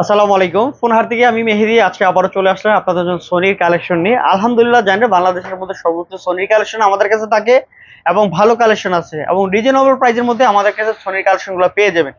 আসসালামু আলাইকুম। ফোনহার থেকে আমি মেহেদি, আজকে আবারও চলে আসলাম আপনাদের জন্য সোনির কালেকশন নিয়ে। আলহামদুলিল্লাহ, জানেন, বাংলাদেশের মধ্যে সর্বোচ্চ সোনির কালেকশন আমাদের কাছে থাকে এবং ভালো কালেকশন আছে এবং রিজনেবল প্রাইজের মধ্যে আমাদের কাছে সোনির কালেকশনগুলো পেয়ে যাবেন।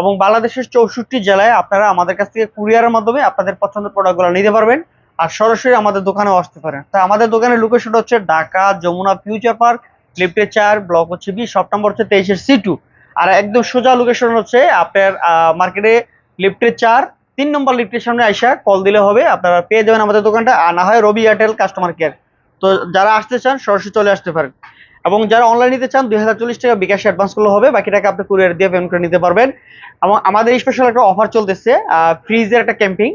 এবং বাংলাদেশের চৌষট্টি জেলায় আপনারা আমাদের কাছ থেকে কুরিয়ারের মাধ্যমে আপনাদের পছন্দের প্রোডাক্টগুলো নিতে পারবেন আর সরাসরি আমাদের দোকানেও আসতে পারেন। তা আমাদের দোকানের লোকেশন হচ্ছে ঢাকা, যমুনা ফিউচার পার্ক লিফটে চার ব্লক হচ্ছে বি সব নম্বর হচ্ছে তেইশের সি টু আর একদম সোজা লোকেশন হচ্ছে আপনার মার্কেটে লিফটের চার, তিন নম্বর লিফটের সামনে আইসা কল দিলে হবে, আপনারা পেয়ে যাবেন আমাদের দোকানটা, আর না হয় রবি এয়ারটেল কাস্টমার কেয়ার তো যারা আসতে চান, সরাসরি চলে আসতে পারেন। এবং যারা অনলাইন নিতে চান, দুই হাজার চল্লিশ টাকা বিকাশে অ্যাডভান্স করলে হবে, বাকি টাকা আপনি কুরিয়ার দিয়ে পেমেন্ট করে নিতে পারবেন। এবং আমাদের স্পেশাল একটা অফার চলতেছে ফ্রিজের একটা ক্যাম্পিং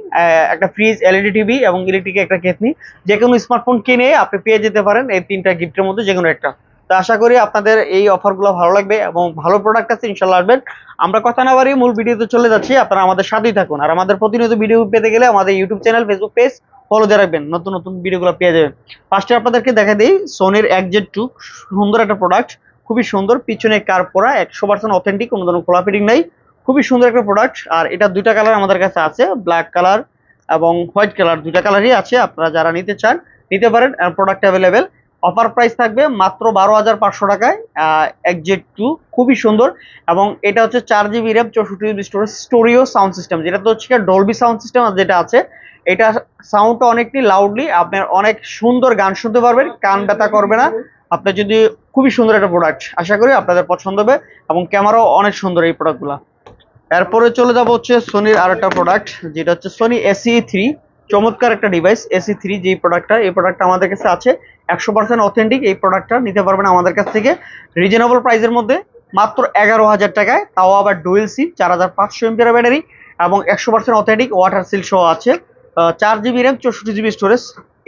একটা ফ্রিজ এলইডি টিভি এবং ইলেকট্রিকের একটা কেতনি যে কোনো স্মার্টফোন কিনে আপনি পেয়ে যেতে পারেন এই তিনটা গিফটের মধ্যে যে কোনো একটা। তো আশা করি আপনাদের এই অফারগুলো ভালো লাগবে এবং ভালো প্রোডাক্ট আছে, ইনশাল্লাহ আসবেন। আমরা কথা না বাড়ি মূল ভিডিওতে চলে যাচ্ছি। আপনারা আমাদের সাথেই থাকুন। আর আমাদের প্রতিনিয়ত ভিডিও পেতে গেলে আমাদের YouTube channel Facebook page follow দিয়ে রাখবেন। নতুন নতুন ভিডিওগুলো পেয়ে যাবেন। ফার্স্টে আপনাদেরকে দেখা দিই সোনির এক জেড টু সুন্দর একটা প্রোডাক্ট খুবই সুন্দর। পিছনে কার পরা, একশো পার্সেন্ট অথেন্টিক কোনো ধরনের খোলা ফিটিং নাই। খুবই সুন্দর একটা প্রোডাক্ট আর এটা দুইটা কালার আমাদের কাছে আছে। ব্ল্যাক কালার এবং হোয়াইট কালার দুইটা কালারই আছে। আপনারা যারা নিতে চান, নিতে পারেন। প্রোডাক্ট অ্যাভেলেবেল অফার প্রাইস থাকবে মাত্র বারো হাজার পাঁচশো টাকায় একজেট টু খুবই সুন্দর এবং এটা হচ্ছে চার জিবি র্যাম চৌষট্টি GB storage stereo sound system যেটা তো হচ্ছে ডলবি সাউন্ড সিস্টেম যেটা আছে, এটা সাউন্ডটা অনেকটি লাউডলি আপনার অনেক সুন্দর গান শুনতে পারবেন, কান ব্যথা করবে না। আপনার যদি খুবই সুন্দর একটা প্রোডাক্ট আশা করি আপনাদের পছন্দ হবে এবং ক্যামেরাও অনেক সুন্দর এই প্রোডাক্টগুলো এরপরে চলে যাব হচ্ছে সোনির আর একটা প্রোডাক্ট যেটা হচ্ছে সোনি এসি থ্রি চমৎকার একটা ডিভাইস এসি থ্রি যে প্রোডাক্টটা এই প্রোডাক্টটা আমাদের কাছে আছে। একশো পার্সেন্ট অথেন্টিক এই প্রোডাক্টটা নিতে পারবেন আমাদের কাছ থেকে। রিজনেবল প্রাইসের মধ্যে মাত্র এগারো হাজার টাকায়, তাও আবার ডুয়েল সিম চার হাজার পাঁচশো এমপিআর ব্যাটারি এবং একশো পার্সেন্ট অথেন্টিক ওয়াটার সিল সহ আছে। চার জিবি র্যাম চৌষট্টি জিবি স্টোরেজ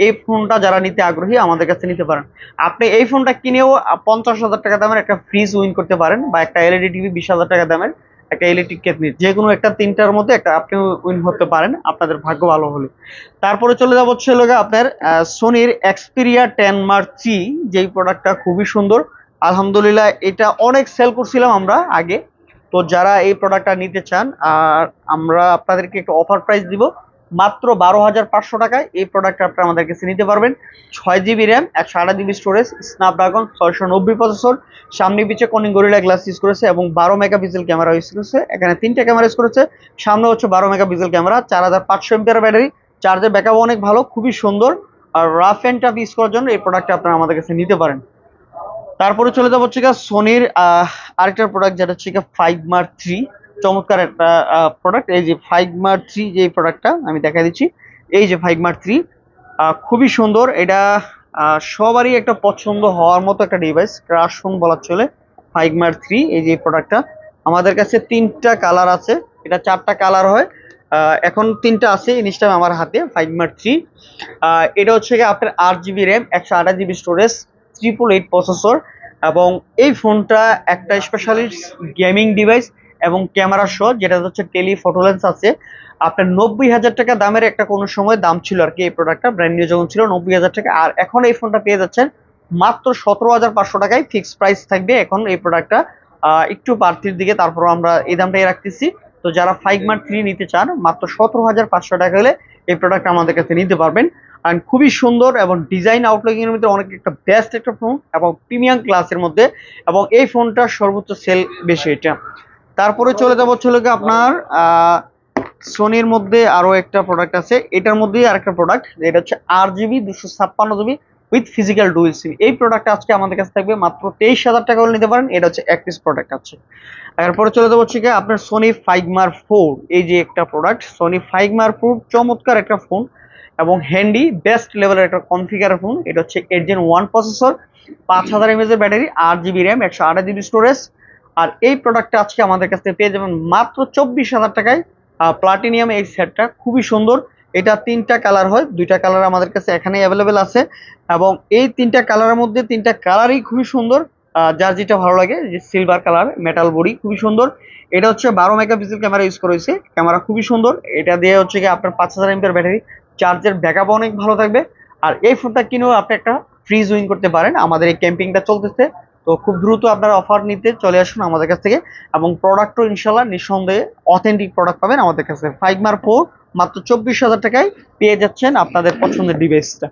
এই ফোনটা যারা নিতে আগ্রহী, আমাদের কাছে নিতে পারেন। আপনি এই ফোনটা কিনেও পঞ্চাশ হাজার টাকা দামের একটা ফ্রিজ উইন করতে পারেন বা একটা এলইডি টিভি বিশ হাজার টাকা দামের। একটা ইলেকট্রিক কেটনি যে কোনো একটা তিনটার মধ্যে একটা আপনি উইন করতে পারেন, আপনাদের ভাগ্য ভালো হলে। তারপরে চলে যাব হচ্ছে আপনার সোনির এক্সপিরিয়া টেন মার্ক চি যেই প্রোডাক্টটা খুবই সুন্দর। আলহামদুলিল্লাহ, এটা অনেক সেল করছিলাম আমরা আগে। তো যারা এই প্রোডাক্টটা নিতে চান, আর আমরা আপনাদেরকে একটু অফার প্রাইস দিব মাত্র বারো হাজার পাঁচশো টাকায় এই প্রোডাক্টটা আপনারা আমাদের কাছে নিতে পারবেন। ছয় জিবি র্যাম একশো আঠাশ জিবি স্টোরেজ স্ন্যাপড্রাগন ছয়শো নব্বই প্রসেসর সামনে পিছে কনিং গরিলা গ্লাস ইউজ করেছে এবং বারো মেগাপিক্সেল ক্যামেরা ইউজ করেছে। এখানে তিনটে ক্যামেরা ইউজ করেছে। সামনে হচ্ছে বারো মেগাপিক্সেল ক্যামেরা চার হাজার পাঁচশো এমপিআর ব্যাটারি চার্জের ব্যাকআপ অনেক ভালো, খুবই সুন্দর। আর রাফ অ্যান্ড টাফ ইউজ করার জন্য এই প্রোডাক্টটা আপনারা আমাদের কাছে নিতে পারেন। তারপরে চলে যাব হচ্ছে সোনির আরেকটা প্রোডাক্ট যেটা হচ্ছে ফাইভ মার্ক থ্রি চমৎকার একটা প্রোডাক্ট এই যে ফাইভ মার্ক থ্রি যে প্রোডাক্টটা আমি দেখা দিচ্ছি, এই যে ফাইভ মার্ক থ্রি খুবই সুন্দর। এটা সবারই একটা পছন্দ হওয়ার মতো একটা ডিভাইস ক্রাশ ফোন বলার চলে ফাইভ মার্ক থ্রি এই যে প্রোডাক্টটা আমাদের কাছে তিনটা কালার আছে, এটা চারটা কালার হয়। এখন তিনটা আছে জিনিসটা আমার হাতে ফাইভ মার্ক থ্রি এটা হচ্ছে গিয়ে আপনার আট জিবি র্যাম একশো আঠাশ GB storage triple eight processor এবং এই ফোনটা একটা স্পেশালিস্ট গেমিং ডিভাইস এবং ক্যামেরা সহ, যেটা হচ্ছে টেলি ফটোলেন্স আছে, আপনার নব্বই হাজার টাকা দামের একটা কোনো সময় দাম ছিল আর কি এই প্রোডাক্টটা ব্র্যান্ড নিউ যখন ছিল নব্বই হাজার টাকা। আর এখন এই ফোনটা পেয়ে যাচ্ছেন মাত্র সতেরো হাজার পাঁচশো টাকায় ফিক্সড প্রাইস থাকবে এখন এই প্রোডাক্টটা একটু বাড়তির দিকে তারপর আমরা এই দামটাই রাখতেছি। তো যারা ফাইভ মার্ক থ্রি নিতে চান, মাত্র সতেরো হাজার পাঁচশো টাকা হলে এই প্রোডাক্ট আমাদের কাছে নিতে পারবেন। অ্যান্ড খুবই সুন্দর এবং ডিজাইন আউটলুকিং এর মধ্যে অনেক একটা বেস্ট একটা ফোন এবং প্রিমিয়াম ক্লাসের মধ্যে এবং এই ফোনটা সর্বোচ্চ সেল বেশি এটা। তারপরে চলে যাব হচ্ছে আপনার সোনির মধ্যে আরও একটা প্রোডাক্ট আছে। এটার মধ্যেই আরেকটা প্রোডাক্ট এটা হচ্ছে আর জিবি দুশো ছাপ্পান্ন GB with physical dual SIM এই প্রোডাক্ট আজকে আমাদের কাছে থাকবে মাত্র তেইশ হাজার টাকা হলে নিতে পারেন, এটা হচ্ছে এক পিস প্রোডাক্ট আছে। এরপরে চলে যাব হচ্ছে আপনার সোনি ফাইগমার ফোর এই যে একটা প্রোডাক্ট সোনি ফাইগমার ফোর চমৎকার একটা ফোন এবং হ্যান্ডি বেস্ট লেভেলের একটা কনফিগার ফোন এটা হচ্ছে এইট জেন ওয়ান প্রসেসর পাঁচ হাজার এমএজ এর ব্যাটারি আট জিবি র্যাম একশো আঠাশ জিবি স্টোরেজ আর এই প্রোডাক্টটা আজকে আমাদের কাছ থেকে পেয়ে যাবেন মাত্র চব্বিশ হাজার টাকায়। প্লাটিনিয়াম এই সেটটা খুবই সুন্দর। এটা তিনটা কালার হয়, দুইটা কালার আমাদের কাছে এখানে অ্যাভেলেবেল আছে। এবং এই তিনটা কালারের মধ্যে তিনটা কালারই খুবই সুন্দর। যার যেটা ভালো লাগে যে সিলভার কালার মেটাল বডি খুবই সুন্দর। এটা হচ্ছে বারো মেগা মেগাপিক্সেল ক্যামেরা ইউজ করা হয়েছে। ক্যামেরা খুবই সুন্দর। এটা দিয়ে হচ্ছে কি আপনার পাঁচ হাজার এমপির ব্যাটারি চার্জের ব্যাকআপ অনেক ভালো থাকবে। আর এই ফোনটা কিনেও আপনি একটা ফ্রিজ উইন করতে পারেন। আমাদের এই ক্যাম্পিংটা চলতেছে। তো খুব দ্রুত আপনারা অফার নিতে চলে আসুন আমাদের কাছ থেকে এবং প্রোডাক্টও ইনশাল্লাহ নিঃসন্দেহে অথেন্টিক প্রোডাক্ট পাবেন আমাদের কাছে ফাইভ মার ফোর মাত্র চব্বিশ হাজার টাকায় পেয়ে যাচ্ছেন আপনাদের পছন্দের ডিভাইসটা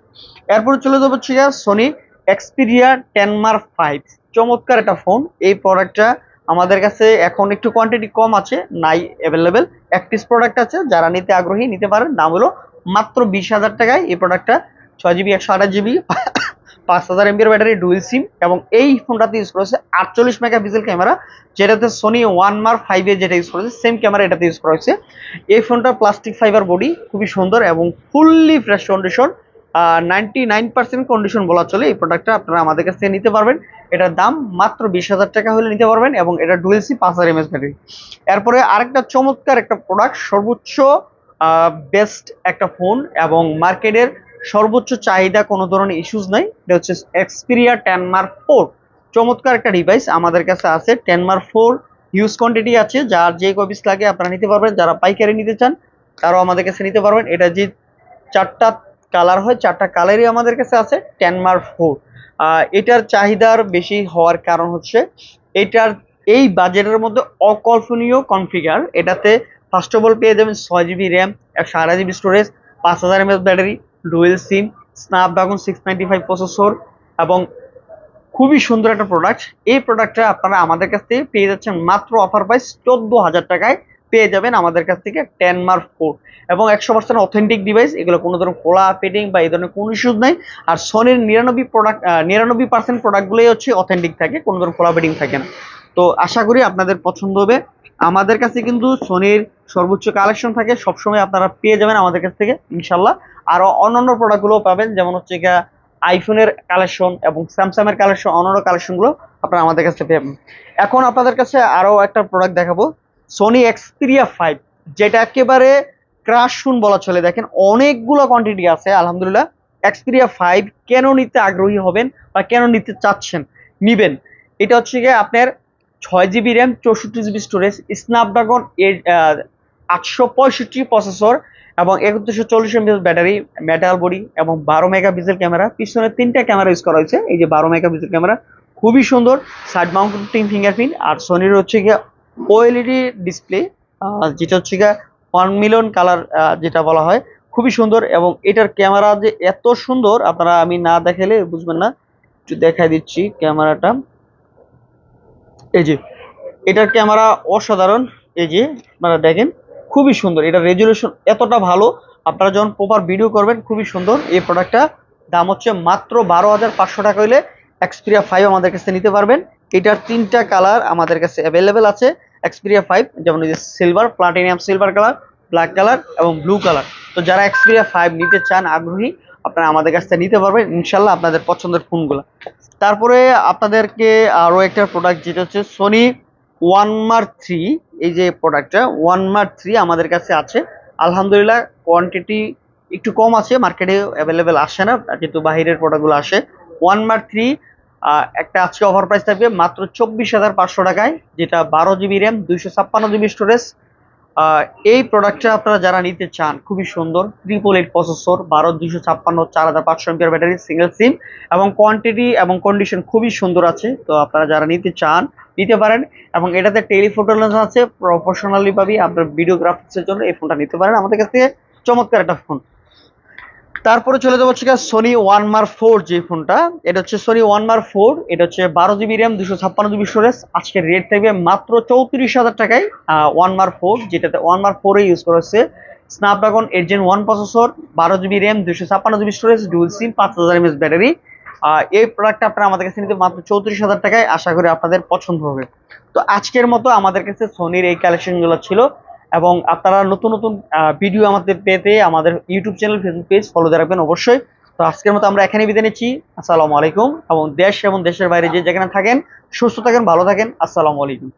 এরপরে চলে যাব হচ্ছে Sony Xperia ten mark five চমৎকার একটা ফোন এই প্রোডাক্টটা আমাদের কাছে এখন একটু কোয়ান্টিটি কম আছে, নাই অ্যাভেলেবেল এক পিস প্রোডাক্ট আছে, যারা নিতে আগ্রহী নিতে পারেন, দাম হলো মাত্র বিশ হাজার টাকায় এই প্রোডাক্টটা ছয় জিবি একশো আঠাশ জিবি পাঁচ হাজার এমবির ব্যাটারি ডুয়েল সিম এবং এই ফোনটাতে ইউজ করেছে আটচল্লিশ মেগা পিক্সেল ক্যামেরা যেটাতে সোনি ওয়ান মার ফাইভে যেটা ইউজ করেছে সেম ক্যামেরা এটাতে ইউজ করা হয়েছে। এই ফোনটা প্লাস্টিক ফাইবার বডি খুবই সুন্দর এবং fully fresh condition ninety nine percent condition বলা চলে। এই প্রোডাক্টটা আপনারা আমাদের কাছ থেকে নিতে পারবেন। এটার দাম মাত্র বিশ হাজার টাকা হলে নিতে পারবেন এবং এটা ডুয়েল সি পাঁচ হাজার এমএস ব্যাটারি। এরপরে আরেকটা চমৎকার একটা প্রোডাক্ট সর্বোচ্চ বেস্ট একটা ফোন এবং মার্কেটের সর্বোচ্চ চাহিদা কোনো ধরনের ইস্যুস নাই। এটা হচ্ছে এক্সপিরিয়া টেন মার্ক ফোর চমৎকার একটা ডিভাইস আমাদের কাছে আছে। Ten mark four huge quantity আছে। যার যে কপিস লাগে আপনারা নিতে পারবেন। যারা পাইকারি নিতে চান, তারাও আমাদের কাছে নিতে পারবেন। এটা যে চারটা কালার হয়, চারটা কালারই আমাদের কাছে আছে টেন মার্ক ফোর এটার চাহিদার বেশি হওয়ার কারণ হচ্ছে, এটার এই বাজেটের মধ্যে অকল্পনীয় কনফিগার এটাতে ফার্স্ট অফ অল পেয়ে যাবেন ছয় জিবি র্যাম একশো আড়াই জিবি স্টোরেজ পাঁচ হাজার MS battery dual SIM Snapdragon six ninety five processor এবং খুবই সুন্দর একটা প্রোডাক্ট এই প্রোডাক্টটা আপনারা আমাদের কাছ থেকে পেয়ে যাচ্ছেন মাত্র অফার প্রাইস চোদ্দ হাজার টাকায়। পেয়ে যাবেন আমাদের কাছ থেকে টেন মার্ক ফোর এবং একশো পার্সেন্ট অথেন্টিক ডিভাইস এগুলো কোনো ধরনের খোলা ফিটিং বা এই ধরনের কোনো ইস্যুজ নাই। আর সনির নিরানব্বই প্রোডাক্ট নিরানব্বই পার্সেন্ট প্রোডাক্টগুলোই হচ্ছে অথেন্টিক থাকে, কোনো ধরনের খোলা ফিটিং থাকে না। তো আশা করি আপনাদের পছন্দ হবে। আমাদের কাছে কিন্তু সোনির সর্বোচ্চ কালেকশন থাকে, সবসময় আপনারা পেয়ে যাবেন আমাদের কাছ থেকে ইনশাল্লাহ আরও অন্যান্য প্রোডাক্টগুলোও পাবেন, যেমন হচ্ছে গিয়া আইফোনের কালেকশন এবং স্যামসাংয়ের কালেকশন অন্যান্য কালেকশনগুলো আপনারা আমাদের কাছে পাবেন এখন আপনাদের কাছে আরও একটা প্রোডাক্ট দেখাবো সোনি এক্সপিরিয়া ফাইভ যেটা একেবারে ক্রাশ শুন বলা চলে। দেখেন, অনেকগুলো কোয়ান্টিটি আছে, আলহামদুলিল্লাহ। এক্সপিরিয়া ফাইভ কেন নিতে আগ্রহী হবেন বা কেন নিতে চাচ্ছেন, নিবেন? এটা হচ্ছে গিয়ে আপনার ছয় জিবি র্যাম চৌষট্টি জিবি স্টোরেজ স্ন্যাপড্রাগন এইট আটশো পঁয়ষট্টি প্রসেসর এবং একত্রিশশো চল্লিশ এমবিএস ব্যাটারি মেটাল বডি এবং বারো মেগা পিক্সেল ক্যামেরা পিছনে তিনটা ক্যামেরা ইউজ করা হয়েছে, এই যে বারো মেগা পিক্সেল ক্যামেরা খুবই সুন্দর সাইড মাউন্টিং ফিঙ্গারপ্রিন্ট আর সোনির হচ্ছে গিয়ে ওএলইডি ডিসপ্লে যেটা হচ্ছে গিয়ে ওয়ান মিলিয়ন কালার যেটা বলা হয়। খুবই সুন্দর এবং এটার ক্যামেরা যে এত সুন্দর, আপনারা আমি না দেখালে বুঝবেন না। একটু দেখাই দিচ্ছি ক্যামেরাটা এই যে, এটার ক্যামেরা অসাধারণ। এই যে, আপনারা দেখেন, খুবই সুন্দর। এটা রেজুলেশন এতটা ভালো, আপনারা যখন প্রপার ভিডিও করবেন, খুবই সুন্দর। এই প্রোডাক্টটা দাম হচ্ছে মাত্র বারো হাজার পাঁচশো টাকা হইলে এক্সপিরিয়া ফাইভ আমাদের কাছে নিতে পারবেন। এটার তিনটা কালার আমাদের কাছে অ্যাভেলেবেল আছে। এক্সপিরিয়া ফাইভ যেমন এই যে silver platinum silver colour black colour এবং ব্লু কালার তো যারা এক্সপিরিয়া ফাইভ নিতে চান, আগ্রহী আপনারা আমাদের কাছ থেকে নিতে পারবেন। ইনশাল্লাহ আপনাদের পছন্দের ফোনগুলো। তারপরে আপনাদেরকে আরও একটা প্রোডাক্ট যেটা হচ্ছে সোনি ওয়ান মার থ্রি এই যে প্রোডাক্টটা ওয়ান মার থ্রি আমাদের কাছে আছে। আলহামদুলিল্লাহ কোয়ান্টিটি একটু কম আছে মার্কেটে অ্যাভেলেবেল আসে না, কিন্তু বাহিরের প্রোডাক্টগুলো আসে। ওয়ান মার থ্রি একটা আজকে অফার প্রাইস থাকবে মাত্র চব্বিশ হাজার পাঁচশো টাকায়, যেটা বারো জিবি র্যাম দুইশো ছাপ্পান্ন জিবি স্টোরেজ এই প্রোডাক্টটা আপনারা যারা নিতে চান, খুবই সুন্দর ট্রিপল এইট প্রসেসর বারো, দুইশো ছাপ্পান্ন, চার হাজার পাঁচশো এমপিআর ব্যাটারি সিঙ্গেল সিম এবং কোয়ান্টিটি এবং কন্ডিশন খুবই সুন্দর আছে। তো আপনারা যারা নিতে চান, নিতে পারেন এবং এটাতে টেলিফোটো লেন্স আছে প্রফেশনালি ভাবে, আপনার ভিডিওগ্রাফিক্সের জন্য এই ফোনটা নিতে পারেন। আমাদের কাছ থেকে চমৎকার একটা ফোন তারপরে চলে যাব হচ্ছে সোনি ওয়ান মার ফোর যে ফোনটা এটা হচ্ছে সোনি ওয়ান মার ফোর এটা হচ্ছে বারো জিবি র্যাম দুশো ছাপ্পান্ন জিবি স্টোরেজ আজকের রেট থাকবে মাত্র চৌত্রিশ হাজার টাকায় ওয়ান মার ফোর যেটাতে ওয়ান মার ফোরে ইউজ করা হচ্ছে Snapdragon eight gen one processor বারো জিবি র্যাম দুশো ছাপ্পান্ন জিবি স্টোরেজ ডুয়েল সিম পাঁচ হাজার এমএস ব্যাটারি এই প্রোডাক্টটা আপনারা আমাদের কাছে নিতে মাত্র চৌত্রিশ হাজার টাকায়, আশা করি আপনাদের পছন্দ হবে। তো আজকের মতো আমাদের কাছে সোনির এই কালেকশনগুলো ছিল। এবং আপনারা নতুন নতুন ভিডিও আমাদের পেতে আমাদের YouTube channel Facebook page follow দিয়ে রাখবেন অবশ্যই। তো আজকের মতো আমরা এখানে বিদায় নিচ্ছি। আসসালামু আলাইকুম এবং দেশ এবং দেশের বাইরে যে যেখানে থাকেন, সুস্থ থাকেন, ভালো থাকেন। আসসালামু আলাইকুম।